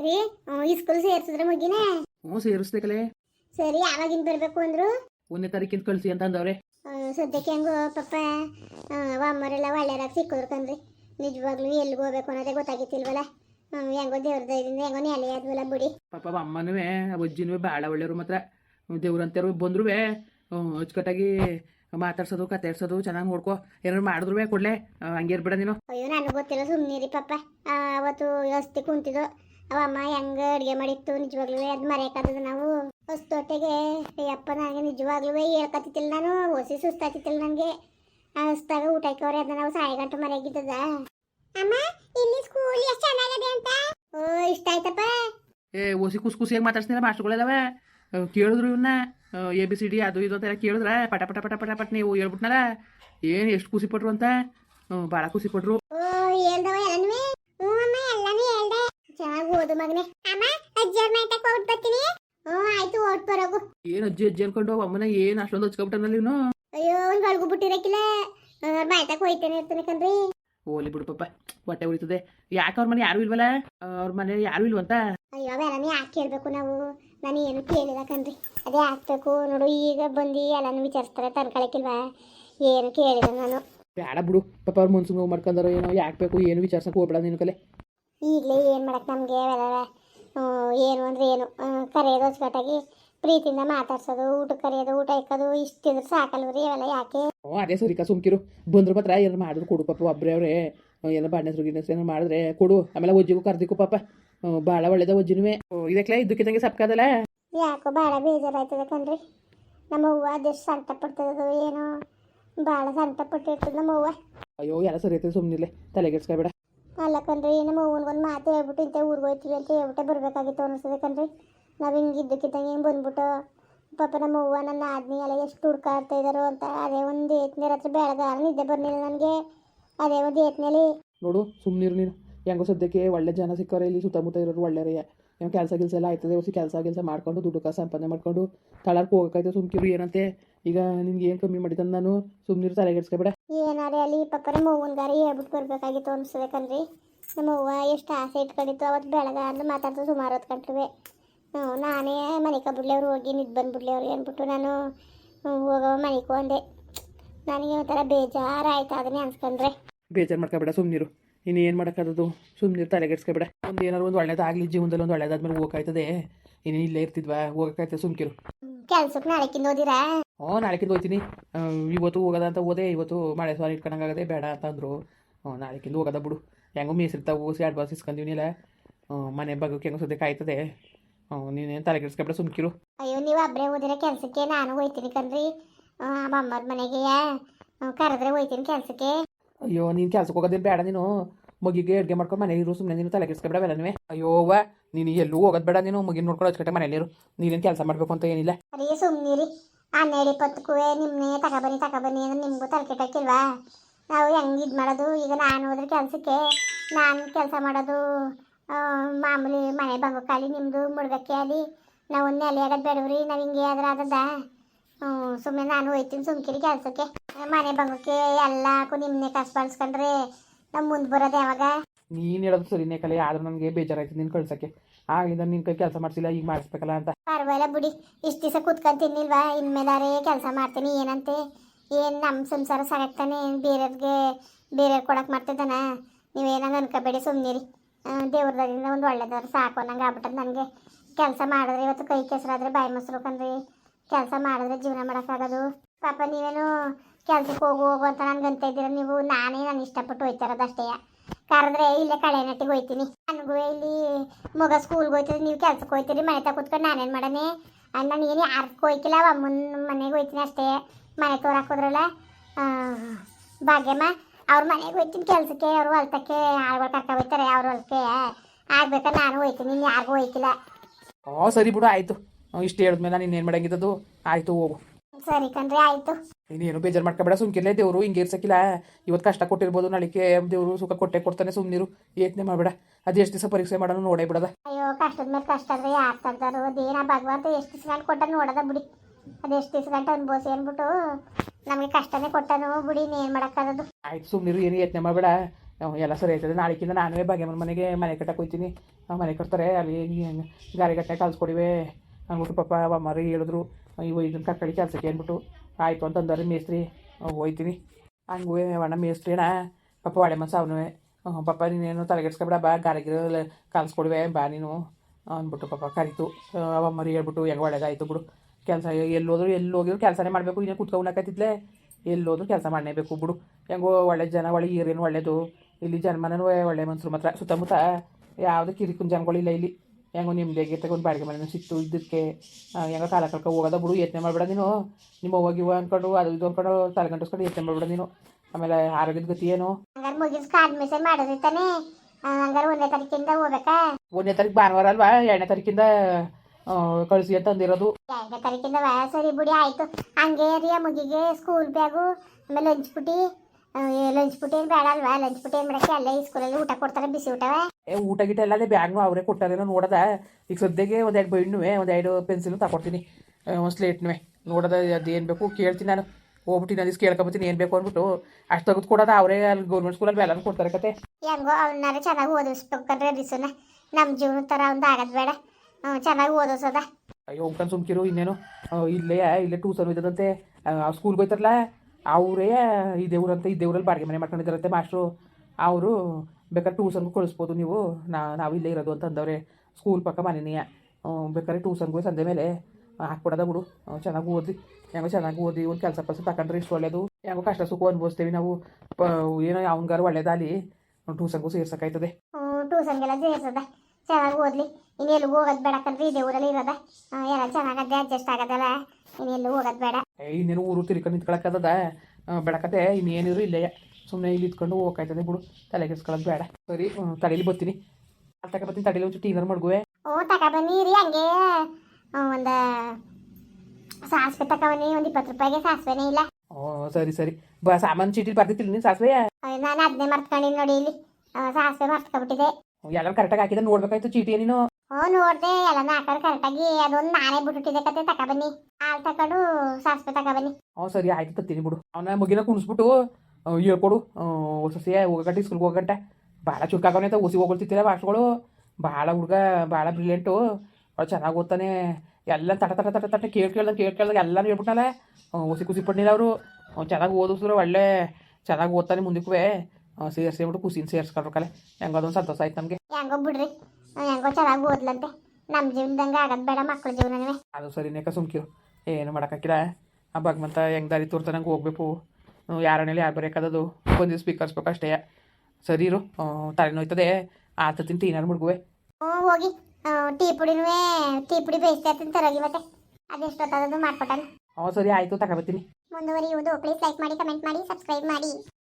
ರೀ? ಈ ಸ್ಕೂಲ್ ಸೇರ್ಸಿದ್ರೆ ಮುಗಿನ? ಹ್ಞೂ ಸೇರಿಸ್ಬೇಕಲೆ ಸರಿ ಯಾವಾಗಿಂದ ಬರ್ಬೇಕು ಅಂದ್ರು? ಒಂದನೇ ತಾರೀಕಿಂದ ಕಳಿಸಿ ಅಂತ ಅಂದವ್ರೆ ಆ, ಸದ್ಯಕ್ಕೆ ಹೆಂಗೋ ಪಾಪ ಆ, ಅವ ಅಮ್ಮರೆಲ್ಲ ಒಳ್ಳೆಯರಾಗಿ ಸಿಕ್ಕಿದ್ರು ಕಣ್ರಿ. ನಿಜವಾಗ್ಲೂ ಎಲ್ಲಿ ಹೋಗ್ಬೇಕು ಅನ್ನೋದೇ ಗೊತ್ತಾಗಿತ್ತಿಲ್ವಲ್ಲ ಹ್ಮ್, ಹೆಂಗೋ ದೇವ್ರ ದಯದಿಂದ ಹೆಂಗೋ ನೆಲೆ ಆದ್ವಲ್ಲ ಬಿಡಿ. ಪಾಪ ಅಮ್ಮನೂ ಅಜ್ಜಿನೂ ಭಾಳ ಒಳ್ಳೆಯವ್ರು ಮಾತ್ರ. ದೇವ್ರಂತರು ಬಂದ್ರು ಅಚ್ಚುಕಟ್ಟಾಗಿ ಮಾತಾಡ್ಸೋದು ಕತ್ತಾಡ್ಸೋದು ಚೆನ್ನಾಗಿ ನೋಡ್ಕೊ. ಏನಾರು ಮಾಡಿದ್ರು ಕೊಡ್ಲೆ. ಹಂಗೆ ಇರ್ಬೇಡ ನೀನು. ಅಯ್ಯೋ ನನಗೆ ಗೊತ್ತಿಲ್ಲ ಸುಮ್ಮನಿರಿ ಪಾಪ. ಆ, ಅವತ್ತು ಅಸ್ತಿ ಕುಂತಿದ್ದು ಅವ ಅಮ್ಮ ಹೆಂಗ ಅಡುಗೆ ಮಾಡಿತ್ತು ನಿಜವಾಗ್ಲೂ ಅದು ಮರೆಯಕ್ಕಾದದು ನಾವು. ಹೊಟ್ಟೆಗೆ ಅಯ್ಯಪ್ಪ ನನಗೆ ನಿಜವಾಗ್ಲೂ ಹೇಳ್ಕತ್ತಿತ್ತಿಲ್ಲ ನಾನು ಹೊಸಿ ಸುಸ್ತಾತಿತ್ತಿಲ್ಲ ನನಗೆ. ಅಷ್ಟಾಗ ಊಟ ಹಾಕವ್ರೆ ಅದನ್ನ ನಾವು ಸಾಯಿ ಗಂಟು ಮರೆಯಾಗಿದ್ದದ ಅಮ್ಮ ಇಲ್ಲಿ ಸ್ಕೂಲ್ ಎಷ್ಟು ಚೆನ್ನಾಗಿದೆ ಅಂತ? ಓ ಇಷ್ಟ ಆಯ್ತಪ್ಪ. ಏ ಓಸಿ ಕುಸ್ ಕುಸಿಯಾಗಿ ಮಾತಾಡ್ಸ್ತೀರ ಮಾಸ್ಟರ್ಗಳೆಲ್ಲವ ಕೇಳಿದ್ರು ಇವನ್ನ ಎ ಬಿ ಸಿ ಡಿ ಅದು ಇದು ಅಂತೆಲ್ಲ ಕೇಳಿದ್ರ? ಪಟ ಪಟ ಪಟ ಪಟ ಪಟ ನೀವು ಹೇಳ್ಬಿಟ್ನಲ್ಲ? ಏನು ಎಷ್ಟು ಖುಷಿ ಪಟ್ರು ಅಂತ? ಭಾಳ ಖುಷಿ ಪಟ್ರು. ಓ ಹೇಳ್ದವ ಎಲ್ಲನೂ ಹ್ಞೂ ಅಮ್ಮ ಎಲ್ಲನೂ ಚೆನ್ನಾಗಿ ಓದು ಮಗನೇ. ಅಮ್ಮ ಅಜ್ಜಿ ಅವ್ರ ಮೈತಕ್ಕೆ ಹೋಗ್ಬಿಟ್ಟು ಬರ್ತೀನಿ. ಹ್ಞೂ ಆಯ್ತು ಓಟ್ ಬರೋಗು ಏನು ಅಜ್ಜಿ ಅಜ್ಜಿ ಅನ್ಕೊಂಡು ಅಮ್ಮನ ಏನ್ ಅಷ್ಟೊಂದು ಹಚ್ಕೊಬಿಟ್ಟನಲ್ಲ ಇವನು? ಅಯ್ಯೋ ಒಂದು ಗಳಿಗೂ ಬಿಟ್ಟಿರಕ್ಕಿಲ್ಲ ಬಾಯ್ತಕ್ಕೆ ಹೋಯ್ತೇನೆ ಇರ್ತಾನೆ ಕಣ್ರಿ ಓಲಿ ಬಿಡು ಪಾಪ ಹೊಟ್ಟೆ ಉಳಿತದೆ ಯಾಕೆ ಅವ್ರ ಮನೆ ಯಾರು ಇಲ್ವಲ್ಲ? ಅವ್ರ ಮನೆ ಯಾರು ಇಲ್ವಂತ ಅಯ್ಯೋ ಅವೆಲ್ಲನೂ ಯಾಕೆ ಕೇಳಬೇಕು ನಾವು? ನಾನು ಏನು ಕೇಳಿಲ್ಲ ಕಣ್ರಿ. ಅದೇ ಆಗ್ಬೇಕು. ನೋಡು ಈಗ ಬಂದು ಎಲ್ಲಾನು ವಿಚಾರಿಸ್ತಾರೆ ತನ್ಕೊಳಕ್ಕಿಲ್ವಾ ಏನು ಕೇಳಿಲ್ಲ ನಾನು. ಬೇಡ ಬಿಡು. ಪಾಪ ಅವ್ರ ಮನ್ಸಿಗೆ ನೋವು ಮಾಡ್ಕೊಂಡಾರೋ ಏನೋ ಯಾಕೆ ಬೇಕು ಏನು ವಿಚಾರ್ಸಕ್ಕೆ ಹೋಗ್ಬೇಡ ನಿನ್ನ ಕಲೆ. ಈಗಲೇ ಏನು ಮಾಡಕ್ಕೆ ನಮಗೆ ಅವೆಲ್ಲ ಏನು ಅಂದರೆ ಏನು? ಕರೆಯೋದು ಅಚ್ಚುಕಟ್ಟಾಗಿ ಪ್ರೀತಿಯಿಂದ ಮಾತಾಡ್ಸೋದು ಊಟ ಕರೆಯೋದು ಊಟ ಇಕ್ಕೋದು ಇಷ್ಟಿದ್ರೆ ರೀ ಅವೆಲ್ಲ ಯಾಕೆ? ಓ ಅದೇ ಸರಿ ಕಾ ಸುಮ್ಕಿರು. ಬಂದ್ರು ಮಾತ್ರ ಏನಾರು ಮಾಡಿದ್ರು ಕೊಡು ಪಾಪ ಒಬ್ಬರೇ ಅವ್ರೆ. ಏನೋ ಬಾಣೆಸ್ರು ಗಿಣ್ಣೆಸ್ರು ಏನಾರು ಮಾಡಿದ್ರೆ ಕೊಡು. ಆಮೇಲೆ ಒಜ್ಜಿಗೂ ಕರ್ದಿಕ್ಕು ಪಾಪ. ಭಾಳ ಒಳ್ಳೇದ ಒಜ್ಜಿನೂ ಇದಕ್ಕೆ ಇದ್ದಕ್ಕಿದ್ದಂಗೆ ಸಪ್ಕಾದಲ್ಲ? ಯಾಕೋ ಭಾಳ ಬೇಜಾರಾಯ್ತದೆ ಕಣ್ರಿ. ನಮ್ಮ ಅವ್ವ ಅದೆಷ್ಟು ಸಂಕಟ ಪಡ್ತದದು ಏನೋ. ಭಾಳ ಸಂಕಟ ಪಟ್ಟಿರ್ತದೆ ನಮ್ಮ ಅವ್ವ. ಅಯ್ಯೋ ಎಲ್ಲ ಸರಿ ಐತೆ ಸುಮ್ಮನಿಲ್ಲ ತಲೆಗೆಡ್ಸ್ಕೊಬೇಡ ಅಲ್ಲ ಕಣ್ರಿ ನಮ್ಮ ಅವ್ವನಿಗೊಂದು ಮಾತು ಹೇಳ್ಬಿಟ್ಟು ಇಂಥ ಊರಿಗೆ ಹೋಯ್ತೀವಿ ಅಂತ ಹೇಳ್ಬಿಟ್ಟೆ ಬರಬೇಕಾಗಿತ್ತು ಅನಿಸ್ತದೆ ಕಣ್ರಿ. ನಾವು ಹಿಂಗೆ ಇದ್ದಕ್ಕಿದ್ದಂಗೆ ಹಿಂಗೆ ಬಂದ್ಬಿಟ್ಟು, ಪಾಪ ನಮ್ಮ ಅವ್ವ ನನ್ನ ಆದ್ಮಿ ಎಲ್ಲ ಎಷ್ಟು ಹುಡ್ಕಾಡ್ತಾ ಇದ್ದಾರೋ ಅಂತ, ಅದೇ ಒಂದು ಏತ್ನೇ ಹತ್ರ ಬೆಳಗಾಲ ನಿದ್ದೆ ಬರ್ಲಿಲ್ಲ ನನಗೆ. ಅದೇ ಒಂದು ಏತ್ನೇಲಿ ನೋಡು ಸುಮ್ಮನಿರು ನೀನು. ಹೆಂಗೋ ಸದ್ಯಕ್ಕೆ ಒಳ್ಳೆ ಜನ ಸಿಕ್ಕವ್ರೆ ಇಲ್ಲಿ ಸುತ್ತಮುತ್ತ ಇರೋರು ಒಳ್ಳೆಯರೇ ಏನು ಕೆಲಸ ಗಿಲ್ಸ ಎಲ್ಲ ಆಯ್ತದೆ ಹೊಸ ಕೆಲಸ ಕೆಲಸ ಮಾಡ್ಕೊಂಡು ದುಡ್ಡು ಕಾಸು ಸಂಪಾದನೆ ಮಾಡ್ಕೊಂಡು ತಳಕ್ಕೆ ಹೋಗೋಕಾಯ್ತು ಸುಮ್ಕಿರು ಏನಂತೆ ಈಗ ನಿನ್ಗೆ ಏನು ಕಮ್ಮಿ ಮಾಡಿದ ನಾನು ಸುಮ್ಮನಿರು ತಲೆಗೆಡ್ಸ್ಕೊಬೇಡ ಏನಾರೆ ಅಲ್ಲಿ ಪಪ್ಪರ ನಮ್ಮ ಗಾರಿ ಹೇಳ್ಬಿಟ್ಟು ಬರಬೇಕಾಗಿತ್ತು ಅನಿಸ್ತದೆ ಕಣ್ರಿ ನಮ್ಮ ಅವ್ವ ಎಷ್ಟು ಆಸೆ ಇಟ್ಕೊಂಡಿತ್ತು ಅವತ್ತು ಬೆಳಗಾರ್ದು ಮಾತಾಡ್ತು ಸುಮಾರು ಹೊತ್ತು ಹ್ಞೂ ನಾನೇ ಮನೆ ಕಬ್ಬಿಡ್ಲಿ ಅವ್ರು ಹೋಗಿ ನಿದ್ದು ಬಂದ್ಬಿಡ್ಲಿ ಅವ್ರಿಗೆ ಅಂದ್ಬಿಟ್ಟು ನಾನು ಹೋಗವ ಮನೆಗೂ ಅಂದೆ ನನಗೆ ಒಂಥರ ಬೇಜಾರಾಯ್ತು ಅದನ್ನೇ ಅನ್ಸ್ಕೊಂಡ್ರೆ ಬೇಜಾರು ಮಾಡ್ಕೊಬೇಡ ಸುಮ್ಮನಿರು ಇನ್ನು ಏನು ಮಾಡೋಕ್ಕಾದದು ಸುಮ್ಮನೆ ತಲೆಗೆಡ್ಸ್ಕೊಬೇಡ. ಒಂದು ಏನಾದ್ರು ಒಂದು ಒಳ್ಳೇದಾಗಲಿ ಜೀವನದಲ್ಲಿ ಒಂದು ಒಳ್ಳೇದಾದ್ಮೇಲೆ ಹೋಗೋಕ್ಕಾಯ್ತದೆ ಇನ್ನು ಇಲ್ಲೇ ಇರ್ತಿದ್ವಾ? ಹೋಗೋಕ್ಕಾಯ್ತದೆ ಸುಮ್ಕಿರು. ಕೆಲ್ಸಕ್ಕೆ ನಾಳೆಕಿಂದ ಓದಿರಾ ಹ್ಞೂ ನಾಳೆಕಿಂದ ಹೋಗ್ತೀನಿ ಇವತ್ತು ಹೋಗೋದ ಅಂತ ಹೋದೆ ಇವತ್ತು ಮಳೆ ಸಾರಿ ಇಟ್ಕೊಂಡಂಗಾಗದೆ ಬೇಡ ಅಂತ ಅಂದರು. ಹ್ಞೂ ನಾಳೆಕಿಂದ ಹೋಗೋದ ಬಿಡು. ಹೆಂಗೋ ಮೀಸಿರ್ತಾವು ಓಸಿ ಅಡ್ವಾನ್ಸ್ ಇಸ್ಕೊಂಡಿವ್ನಿಲ್ಲ ಮನೆ ಬಗ್ಗಕ್ಕೆ ಹೆಂಗೋ ಸದ್ಯಕ್ಕೆ ಆಯ್ತದೆ. ಹ್ಞೂ ನೀನೇನು ತಲೆಗೆಡ್ಸ್ಕೊಬೇಡ ಸುಮ್ಕಿರು. ಅಯ್ಯೋ ನೀವು ಒಬ್ಬರೇ ಓದಿರೋ ಕೆಲಸಕ್ಕೆ ನಾನು ಹೋಯ್ತೀನಿ ಕಣ್ರಿ. ಅಮ್ಮ ಮನೆಗೆ ಕರೆದ್ರೆ ಹೋಯ್ತೀನಿ ಕೆಲಸಕ್ಕೆ. ಅಯ್ಯೋ, ನೀನು ಕೆಲ್ಸಕ್ಕೆ ಹೋಗೋದೇನು ಬೇಡ ನೀನು. ಮಗಿಗೆ ಅಡುಗೆ ಮಾಡ್ಕೊಂಡು ಮನೇಲಿ ಇರು ಸುಮ್ಮನೆ ನೀನು ತಲೆ ಕೆಡ್ಸ್ಕೊಬೇಡ ನೀವೇ. ಅಯ್ಯೋ ನೀನು ಎಲ್ಲೂ ಹೋಗೋದು ಬೇಡ ನೀನು. ಮಗಿನ ನೋಡ್ಕೊಂಡು ಹಚ್ಕಟ್ಟೆ ಮನೇಲಿರು ನೀನೇನು ಕೆಲಸ ಮಾಡಬೇಕು ಅಂತ ಏನಿಲ್ಲ. ಅದೇ ಸುಮ್ಮನಿರಿ ಹನ್ನೆರಡು ಇಪ್ಪತ್ತಕ್ಕೂ ನಿಮ್ಮನ್ನೇ ತಗೊಬನ್ನಿ ತಗೊಬನ್ನಿ ಅಂದ್ರೆ ನಿಮಗೂ ತಲೆಕೆಟ್ಟಕ್ಕಿಲ್ವಾ ನಾವು ಹೆಂಗೆ ಇದು ಮಾಡೋದು? ಈಗ ನಾನು ಹೋದ್ರೆ ಕೆಲಸಕ್ಕೆ, ನಾನು ಕೆಲಸ ಮಾಡೋದು ಮಾಮೂಲಿ ಮನೆ ಬಂಗಕ್ಕಾಗಲಿ ನಿಮ್ಮದು ಮುಳುಗಕ್ಕೆ ಅಲ್ಲಿ. ನಾವು ಒಂದು ಆಗೋದು ಬೇಡವ್ರಿ. ನಾವು ಹಿಂಗೆ ಆದ್ರೆ ಆದದ ಸುಮ್ಮನೆ ನಾನು ಹೋಯ್ತೀನಿ ಸುಮ್ಕಿರಿ ಕೆಲ್ಸಕ್ಕೆ. ಮನೆ ಬಂಗಕ್ಕೆ ಎಲ್ಲಕ್ಕೂ ನಿಮ್ನೆ ಕಷ್ಟ ಬಳಸ್ಕೊಂಡ್ರೆ ನಮ್ಮ ಮುಂದೆ ಬರೋದು ಯಾವಾಗ? ನೀನ್ ಹೇಳೋದು ಸರಿನೇ ಕಲೆ ಆದ್ರೆ ನನಗೆ ಬೇಜಾರಾಯ್ತು ನೀನು ಕಳ್ಸೋಕ್ಕೆ. ಆಗಿಂದ ನಿನ್ ಕೈ ಕೆಲಸ ಮಾಡ್ಸಿಲ್ಲ ಈಗ ಮಾಡಿಸ್ಬೇಕಲ್ಲ ಅಂತ. ಪರವಾಗಿಲ್ಲ ಬಿಡಿ ಇಷ್ಟು ದಿವಸ ಕೂತ್ಕೊಂಡು ತಿನ್ನಿಲ್ವಾ? ಇನ್ಮೇಲಾರೆ ಕೆಲಸ ಮಾಡ್ತೀನಿ ಏನಂತೆ? ಏನ್ ನಮ್ಮ ಸಂಸಾರ ಸಾಗತ್ತಾನೆ ಬೇರೆಯವ್ರಿಗೆ ಬೇರೆಯವ್ರು ಕೊಡಕ್ಕೆ ಮಾಡ್ತಿದ್ದಾನ? ನೀವೇನ ಅನ್ಕೋಬೇಡಿ ಸುಮ್ನಿರಿ. ದೇವ್ರದಾಗಿಂದ ಒಂದು ಒಳ್ಳೇದಾದ್ರೆ ಸಾಕು ಅನ್ನಂಗೆ ಆಗ್ಬಿಟ್ಟದ ನನಗೆ. ಕೆಲಸ ಮಾಡಿದ್ರೆ ಇವತ್ತು ಕೈ ಕೆಸರಾದ್ರೆ ಬಾಯಿ ಮೊಸರು ಕಂಡ್ರಿ. ಕೆಲಸ ಮಾಡಿದ್ರೆ ಜೀವನ ಮಾಡೋಕ್ಕಾಗೋದು. ಪಾಪ ನೀವೇನು ಕೆಲಸಕ್ಕೆ ಹೋಗು ಹೋಗು ಅಂತ ನನ್ಗೆ ಅಂತ ಇದ್ದೀರ. ನೀವು ನಾನೇ ನಾನು ಇಷ್ಟಪಟ್ಟು ಹೋಯ್ತಾರದಷ್ಟೇ ಕರೆದ್ರೆ ಇಲ್ಲೇ ಕಳೆ ನಟ್ಟಿಗೆ ಹೋಯ್ತೀನಿ. ನನಗೂ ಇಲ್ಲಿ ಮಗ ಸ್ಕೂಲ್ಗೆ ಹೋಯ್ತೀರಿ ನೀವು ಕೆಲ್ಸಕ್ಕೆ ಹೋಯ್ತೀರಿ. ಮನೆ ತಗ ಕೂತ್ಕೊಂಡು ನಾನೇನು ಮಾಡನೆ? ನಾನು ಏನೇ ಯಾರ್ಗೂ ಹೋಯ್ಕಿಲ್ಲ. ಅಮ್ಮನ ಮನೆಗೆ ಹೋಯ್ತೀನಿ ಅಷ್ಟೇ. ಮನೆ ಆ, ಭಾಗ್ಯಮ್ಮ ಅವ್ರ ಮನೆಗೆ ಹೋಯ್ತೀನಿ. ಕೆಲಸಕ್ಕೆ ಅವ್ರು ಹೊಲ್ತಕ್ಕೆ ಆಳ್ಗಳು ಕರ್ಕೊ ಹೋಯ್ತಾರೆ ಅವ್ರ ಹೊಲಕ್ಕೆ ಆಗ್ಬೇಕಾ ನಾನು ಹೋಯ್ತೀನಿ. ಇನ್ನು ಯಾರಿಗೂ ಹೋಯ್ತಿಲ್ಲ ಹ್ಞೂ ಸರಿ ಬಿಡು ಆಯಿತು. ಇಷ್ಟು ಹೇಳಿದ್ಮೇಲೆ ನೀನು ಏನು ಮಾಡಂಗಿದ್ದದು ಆಯಿತು ಹೋಗು. ಸರಿ ಕಣ್ರಿ ಆಯಿತು. ನೀನೇನು ಬೇಜಾರು ಮಾಡ್ಕೊಬೇಡ ಸುಮ್ಕಿರ್ಲೇ ದೇವರು ಹಿಂಗೆ ಇರ್ಸಕ್ಕಿಲ್ಲ ಇವತ್ತು ಕಷ್ಟ ಕೊಟ್ಟಿರ್ಬೋದು ನಳಿಕೆ ದೇವರು ಸುಖ ಕೊಟ್ಟೆ ಕೊಡ್ತಾನೆ ಸುಮ್ಮನಿರು ಯತ್ನೆ ಮಾಡಬೇಡ. ಅದು ಎಷ್ಟು ದಿವಸ ಪರೀಕ್ಷೆ ಮಾಡೋಣ ನೋಡೇ ಬಿಡದ. ಅಯ್ಯೋ ಕಷ್ಟದ ಮೇಲೆ ಕಷ್ಟ ಅಂದ್ರೆ ಯಾರು ತಂದಾರು ಅದೇನ ಭಗವಂತ ಎಷ್ಟು ದಿವಸ ಗಂಟೆ ಕೊಟ್ಟ ನೋಡದ ಬಿಡಿ. ಎಷ್ಟು ದಿವಸ ಗಂಟೆ ಅನ್ಬೋಸಿ ಅಂದ್ಬಿಟ್ಟು ನಮಗೆ ಕಷ್ಟನೇ ಕೊಟ್ಟನು ಬಿಡಿ ಏನು ಮಾಡೋಕ್ಕಾಗದು ಆಯ್ತು ಸುಮ್ಮನಿರು ಏನು ಯತ್ನೆ ಮಾಡಬೇಡ. ಎಲ್ಲ ಸರಿ ಆಯ್ತದೆ. ನಾಳೆಕಿಂದ ನಾನೇ ಭಾಗ್ಯಮ್ಮನ ಮನೆಗೆ ಮನೆ ಕಟ್ಟಕ್ಕೆ ಹೋಗ್ತೀನಿ ಮನೆ ಕಟ್ತಾರೆ ಅಲ್ಲಿ ಗಾರಿಗಟ್ಟೆ ಕಲ್ಸ್ಕೊಡಿವೆ ಅಂದ್ಬಿಟ್ಟು ಪಾಪ ಮರಿ ಹೇಳಿದ್ರು ಇವು ಇದನ್ನ ಕರ್ಕಡಿ ಕೆಲಸಕ್ಕೆ ಅಂದ್ಬಿಟ್ಟು, ಆಯಿತು ಅಂತಂದಾರೆ ಮೇಸ್ತ್ರಿ ಹೋಯ್ತೀನಿ. ಹಂಗೆ ಮೇಸ್ತ್ರಿ, ಅಣ್ಣ, ಪಾಪ ಒಳೆ ಮನ್ಸು ಅವನು ಪಾಪ ನೀನೇನು ತಲೆಗೆಡ್ಸ್ಕೊಬೇಡ, ಬಾ ಗಾರಿಗಿರ ಕಲ್ಸ್ಕೊಡಿವೆ, ಬಾ ನೀನು, ಅಂದ್ಬಿಟ್ಟು ಪಾಪ ಕರಿತು. ಮರಿ ಹೇಳ್ಬಿಟ್ಟು, ಹೆಂಗೆ ಒಳ್ಳೇದಾಯ್ತು ಬಿಡು, ಕೆಲಸ ಎಲ್ಲೋದ್ರು ಎಲ್ಲಿ ಹೋಗಿದ್ರು ಕೆಲಸನೇ ಮಾಡಬೇಕು, ಇನ್ನೇ ಕುತ್ಕೊಂಡಾಕತ್ತಿದ್ಲೆ ಎಲ್ಲೋದ್ರು ಕೆಲಸ ಮಾಡಲೇಬೇಕು ಬಿಡು, ಹೆಂಗೋ ಒಳ್ಳೆ ಜನ, ಒಳ್ಳೆ ಏರೇನು ಒಳ್ಳೆಯದು ಇಲ್ಲಿ ಜನ್ಮನೂ ಒಳ್ಳೆ ಮನ್ಸರು ಮಾತ್ರ, ಸುತ್ತಮುತ್ತ ಯಾವುದೇ ಕಿರಿಕುನ್ ಜನಗಳಿಲ್ಲ ಇಲ್ಲಿ. ಹೆಂಗೋ ನಿಮ್ದಾಗಿ ತಗೊಂಡು ಬಾಡಿಗೆ ಮನೆ ಸಿಕ್ತು ಇದಕ್ಕೆ ಹೆಂಗ ಹೆಂಗೋ ಕಾಲ ಕಳ್ಕೊ ಹೋಗೋದ ಬಿಡು ಯತ್ನೆ ಮಾಡಬೇಡ ನೀನು. ನಿಮ್ಮ ಹೋಗಿವ ಅಂದ್ಕೊಂಡು ಅದು ಇದು ಅಂದ್ಕೊಂಡು ತಲೆಗಂಟಿಸ್ಕೊಂಡು ಯತ್ನೆ ಮಾಡ್ಬೇಡ ನೀನು. ಆಮೇಲೆ ಆರೋಗ್ಯದ ಗತಿ ಏನು? ಒಂದನೇ ತಾರೀಕು ಭಾನುವಾರ ಅಲ್ವಾ? ಎರಡನೇ ತಾರೀಕಿಂದ ಕಳಿಸಿ ಅಂತ ಅಂದಿರೋದು. ಎರಡನೇ ತಾರೀಕಿಂದ ಸರಿ ಬಿಡಿ ಆಯ್ತು. ಹಂಗೆ ರೀ ಮುಗಿಗೆ ಸ್ಕೂಲ್ ಬ್ಯಾಗು ಆಮೇಲೆ ಲಂಚ್ ಪುಟಿ ಲಂಚ್ ಪುಟ್ಟಿ ಏನು ಬೇಡ ಅಲ್ವಾ? ಲಂಚ್ ಪುಟ್ಟಿ ಏನು ಮಾಡಕ್ಕೆ? ಅಲ್ಲೇ ಈ ಸ್ಕೂಲಲ್ಲಿ ಊಟ ಕೊಡ್ತಾರೆ ಬಿಸಿ ಊಟವೇ? ಏ ಊಟ ಗೀಟ ಎಲ್ಲ ಅದೇ ಬ್ಯಾಗ್ನು ಅವರೇ ಕೊಟ್ಟಾರೇನೋ ನೋಡದ. ಈಗ ಸದ್ಯಕ್ಕೆ ಒಂದೆರಡು ಬೈಣ್ಣುವೆ ಒಂದೆರಡು ಪೆನ್ಸಿಲ್ ತಗೊಡ್ತೀನಿ ಒಂದು ಸ್ಲೇಟ್ನುವೆ ನೋಡದ ಅದೇನು ಬೇಕು ಕೇಳ್ತೀನಿ ನಾನು. ಹೋಗ್ಬಿಟ್ಟು ನಾನು ಕೇಳ್ಕೊಬತ್ತೀನಿ ಏನು ಬೇಕು ಅಂದ್ಬಿಟ್ಟು. ಅಷ್ಟು ತೆಗೆದು ಕೊಡೋದ ಅವರೇ ಅಲ್ಲಿ ಗೌರ್ಮೆಂಟ್ ಸ್ಕೂಲಲ್ಲಿ ಎಲ್ಲನೂ ಕೊಡ್ತಾರೆ ಕತೆ. ಹೆಂಗೋ ಅವ್ನಾರ ಚೆನ್ನಾಗಿ ಓದಿಸ್ಬೇಕಂದ್ರೆ ರಿಸುನ ನಮ್ಮ ಜೀವನ ತರ ಒಂದ್ ಆಗದ್ ಬೇಡ. ಚೆನ್ನಾಗಿ ಓದಿಸೋದ. ಅಯ್ಯೋ ಸುಮ್ಕಿರು ಇನ್ನೇನು. ಇಲ್ಲೇ ಇಲ್ಲೇ ಟ್ಯೂಷನ್ ಇದ್ದದಂತೆ. ಸ್ಕೂಲ್ಗೆ ಹೋಯ್ತಾರಲ್ಲ? ಅವರೇ ಈ ದೇವ್ರ ಅಂತ ಈ ದೇವ್ರಲ್ಲಿ ಬಾಡಿಗೆ ಮನೆ ಮಾಡ್ಕೊಂಡಿದ್ದಾರಂತೆ. ಮಾಸ್ಟ್ರು ಅವರು ಬೇಕಾದ್ರೆ ಟ್ಯೂಷನ್ಗೂ ಕಳಿಸ್ಬೋದು ನೀವು. ನಾ, ನಾವು ಇಲ್ಲೇ ಇರೋದು ಅಂತ ಅಂದವ್ರೆ. ಸ್ಕೂಲ್ ಪಕ್ಕ ಮನೆನೆಯ ಬೇಕಾದ್ರೆ ಟ್ಯೂಷನ್ಗೂ ಸಂಜೆ ಮೇಲೆ ಹಾಕ್ಬಿಡೋದ ಬಿಡು. ಚೆನ್ನಾಗಿ ಓದಿ ಹೆಂಗೋ ಚೆನ್ನಾಗಿ ಓದಿ ಒಂದು ಕೆಲಸ ಪಲ್ಸ ತಗೊಂಡ್ರೆ ಇಷ್ಟು ಒಳ್ಳೇದು. ಹೆಂಗೋ ಕಷ್ಟ ಸುಖ ಅನುಭವಿಸ್ತೀವಿ ನಾವು. ಏನೋ ಅವ್ನಿಗಾರು ಒಳ್ಳೇದಾಗಲಿ. ಟ್ಯೂಷನ್ಗೂ ಸೇರ್ಸೋಕ್ಕಾಯ್ತದೆ. ಟ್ಯೂಷನ್ಗೆಲ್ಲ ಸೇರ್ಸದ. ಚೆನ್ನಾಗಿ ಓದಲಿ. ಇನ್ನು ಎಲ್ಲಿಗೂ ಹೋಗೋದು ಬೇಡ ಕಣ್ರಿ ಇದೇ ಊರಲ್ಲಿ ಇರೋದ. ಎಲ್ಲ ಚೆನ್ನಾಗದೆ ಅಡ್ಜಸ್ಟ್ ಆಗೋದಲ್ಲ. ಇನ್ನು ಎಲ್ಲೂ ಹೋಗೋದು ಬೇಡ. ಏ, ಇನ್ನೇನು ಊರು ತಿರ್ಕೊಂಡು ನಿಂತ್ಕೊಳಕ್ಕದ ಬೆಳಕತೆ ಇನ್ನೇನಿರು ಇಲ್ಲೇ. ಸುಮ್ಮನೆ ಇಲ್ಲಿ ಇದ್ಕೊಂಡು ಹೋಗ್ಕಾಯ್ತದೆ ಬಿಡು. ತಲೆ ಕೆಡ್ಸ್ಕೊಳ್ಳೋದು ಬೇಡ. ಸರಿ ತಡೀಲಿ ಬರ್ತೀನಿ. ಅಲ್ಲಿ ತಕ ಬರ್ತೀನಿ. ತಡೀಲಿ ಒಂಚೂರು ಟೀನರ್ ಮಡ್ಗುವೆ. ಓ ತಗೊಬನ್ನಿ ರೀ ಹಂಗೆ. ಒಂದು ಸಾಸಿವೆ ತಗೊಬನ್ನಿ ಒಂದು ಇಪ್ಪತ್ತು ರೂಪಾಯಿಗೆ ಸಾಸಿವೆನೇ ಇಲ್ಲ. ಓ ಸರಿ ಸರಿ. ಬ ಸಾಮಾನು ಚೀಟಿ ಬರ್ತಿತ್ತಿಲ್ಲ ನೀನು ಸಾಸಿವೆ ನಾನು ಅದನ್ನೇ ಮರ್ತ್ಕೊಂಡಿನಿ ನೋಡಿ ಇಲ್ಲಿ. ಸಾಸಿವೆ ಮರ್ತ್ಕೊಬಿಟ್ಟಿದೆ. ಎಲ್ಲರೂ ಕರೆಕ್ಟಾಗಿ ಹಾಕಿದ್ರೆ ನೋಡ್ಬೇಕಾಯ್ತು ಚೀಟಿ ನೀನು ಹ್ಞೂ ನೋಡ್ದೆ ಎಲ್ಲ ಹಾಕೋರು ಕರೆಕ್ಟಾಗಿ ಅದೊಂದು ನಾನೇ ಬಿಟ್ಬಿಟ್ಟಿದ್ದೆ ಕತೆ ತಕ ಬನ್ನಿ. ಹಾಲು ತಕೊಂಡು ಸಾಸ್ಪೆ ತಕ ಬನ್ನಿ. ಹ್ಞೂ ಸರಿ ಆಯ್ತು ತತ್ತೀನಿ ಬಿಡು. ಅವನ ಮಗಿನ ಕುಣಿಸ್ಬಿಟ್ಟು ಹೇಳ್ಕೊಡು ಸಸಿಯ ಹೋಗಗಂಟೆ ಸ್ಕೂಲ್ಗೆ ಹೋಗಟ್ಟೆ ಭಾಳ ಚುರುಕಾಗವನೆ ಅಂತ ಓಸಿ ಹೋಗ್ತಿತ್ತಿಲ್ಲ ಭಾಷೆಗಳು. ಭಾಳ ಹುಡುಗ ಭಾಳ ಬ್ರಿಲಿಯಂಟು ಭಾಳ ಚೆನ್ನಾಗಿ ಓದ್ತಾನೆ. ಎಲ್ಲ ತಟ ತಟ ತಟ ತಟ ಕೇಳಿ ಕೇಳ್ದಂಗೆ ಕೇಳಿ ಕೇಳ್ದಂಗೆ ಎಲ್ಲರೂ ಹೇಳ್ಬಿಟ್ಟಲ್ಲ ಓಸಿ ಖುಷಿ ಪಡ್ನಿಲ್ಲ ಅವರು. ಚೆನ್ನಾಗಿ ಓದಿಸಿದ್ರು ಒಳ್ಳೆ ಚೆನ್ನಾಗಿ ಓದ್ತಾನೆ ಮುಂದಕ್ಕೂ ಸೇರಿಸ್ಬಿಟ್ಟು ಖುಷಿನ ಸೇರಿಸ್ಕೊಳ್ಬೇಕಲ್ಲ ಹೆಂಗೋ ಅದೊಂದು ಸಂತೋಷ ಆಯ್ತು ನಮಗೆ. ಹೆಂಗೋ ಬಿಡ್ರಿ. ಹೆಂಗೋ ಚೆನ್ನಾಗಿ ಓದ್ಲಂತೆ. ನಮ್ಮ ಜೀವನದಂಗೆ ಆಗೋದು ಬೇಡ ಮಕ್ಳ ಜೀವನವೇ ಅದು ಸರಿನೇಕ ಸುಮ್ಕಿರು. ಏನು ಮಾಡೋಕ್ಕಾಗಿಲ್ಲ ಆ ಭಗವಂತ ಹೆಂಗೆ ದಾರಿ ತೋರ್ತಾನಂಗೆ ಹೋಗ್ಬೇಕು. ಯಾರನೇಲಿ ಯಾರು ಬರೆಯೋಕ್ಕದದು ಒಂದು ಸ್ಪೀಕರ್ಸ್ಬೇಕು ಅಷ್ಟೇ. ಸರಿ ಇರು. ಆ, ಆತ ತಿಂತ ಏನಾರು ಮುಡ್ಗುವೆ. ಹ್ಞೂ ಹೋಗಿ. ಟೀ ಪುಡಿನೂ ಟೀ ಪುಡಿ ಬೇಯಿಸ್ತಾ ಇರ್ತೀನಿ ತರೋಗಿ ಮತ್ತೆ. ಅದೆಷ್ಟೊತ್ತಾದದು ಮಾಡ್ಕೊಟ್ಟಾನೆ. ಹ್ಞೂ ಸರಿ ಆಯಿತು ತಗೋಬತ್ತೀನಿ. ಮುಂದುವರಿಯುವುದು. ಪ್ಲೀಸ್ ಲೈಕ್ ಮಾಡಿ ಕಮೆಂಟ್ ಮಾಡಿ ಸಬ್ಸ್ಕ್ರೈಬ್ ಮಾಡಿ.